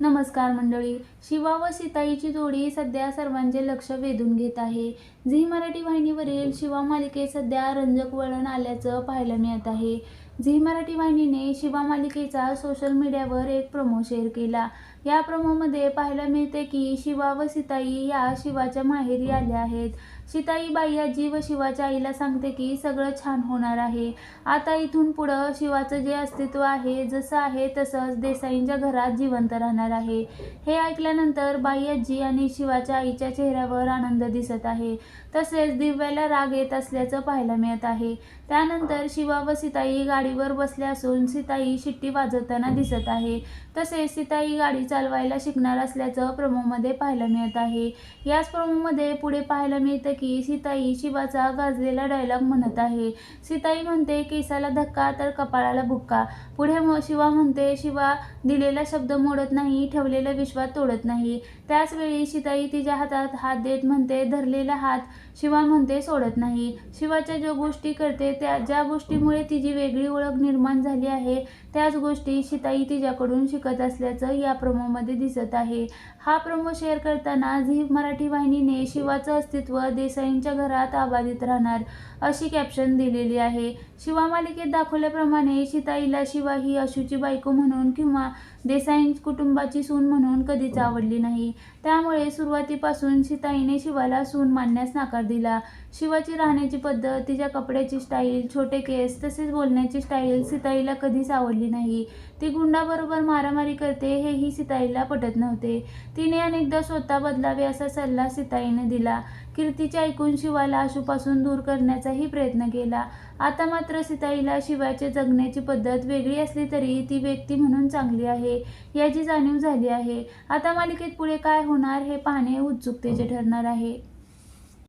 नमस्कार मंडळी शिवा व सीताईची जोडी सध्या सर्वांचे लक्ष वेधून घेत आहे. झी मराठी वाहिनीवरील शिवा मालिकेत सध्या रंजक वळण आल्याचं पाहायला मिळत आहे. झी मराठी वाहिनीने शिवा मालिकेचा सोशल मीडियावर एक प्रोमो शेअर केला. या प्रोमोमध्ये पाहायला मिळते की शिवा व सीताई या शिवाच्या माहेरी आल्या आहेत. सीताई बाई आजी व शिवाच्या आईला सांगते की सगळं छान होणार आहे. आता इथून पुढं शिवाचं जे अस्तित्व आहे जसं आहे तसंच देसाईंच्या घरात जिवंत राहणार आहे. हे ऐकल्यानंतर बाई आजी आणि शिवाच्या आईच्या चेहऱ्यावर आनंद दिसत आहे. तसेच दिव्याला राग येत असल्याचं पाहायला मिळत आहे. त्यानंतर शिवा व सीताई गाडीवर बसल्या असून सीताई शिट्टी वाजवताना दिसत आहे. तसेच सीताई गाडी चालवायला शिकणार असल्याचं प्रमोमध्ये पाहायला मिळत आहे. याच प्रमोमध्ये पुढे पाहायला मिळतं की सीताई शिवाचा गाजलेला डायलॉग म्हणत आहे. सीताई म्हणते केसाला धक्का तर कपाळाला बुक्का. पुढे शिवा म्हणते शिवा दिलेला शब्द मोडत नाही ठेवलेला विश्वास तोडत नाही. त्याचवेळी सीताई तिच्या हातात हात देत म्हणते धरलेला हात. शिवा म्हणते सोडत नाही. शिवाच्या ज्या गोष्टी करते त्या ज्या गोष्टीमुळे तिची वेगळी ओळख निर्माण झाली आहे. त्याच गोष्टी शिताई तिच्याकडून शिकत असल्याचं या प्रोमोमध्ये दिसत आहे. हा प्रोमो शेअर करताना झी मराठी वाहिनीने शिवाचं अस्तित्व देसाईंच्या घरात अबाधित राहणार अशी कॅप्शन दिलेली आहे. शिवा मालिकेत दाखवल्याप्रमाणे शिताईला शिवा ही अशूची बायको म्हणून किंवा देसाई कुटुंबाची सून म्हणून कधीच आवडली नाही. त्यामुळे सुरुवातीपासून शिताईने शिवाला सून मानण्यास नकार दिला. शिवाची राहण्याची पद्धत तिच्या कपड्याची स्टाईल छोटे केस तसेच बोलण्याची स्टाईल सीताईला कधीच आवडली नाही. ती गुंडाबरोबर मारामारी करते हेही सीताईला पटत नव्हते. तिने अनेकदा स्वतः बदलावे असा सल्ला सीताईने दिला. कीर्तीचे ऐकून शिवाला आशूपासून दूर करण्याचाही प्रयत्न केला. आता मात्र सीताईला शिवाचे जगण्याची पद्धत वेगळी असली तरी ती व्यक्ती म्हणून चांगली आहे याची जाणीव झाली आहे. आता मालिकेत पुढे काय होणार हे पाहणे उत्सुकतेचे ठरणार आहे.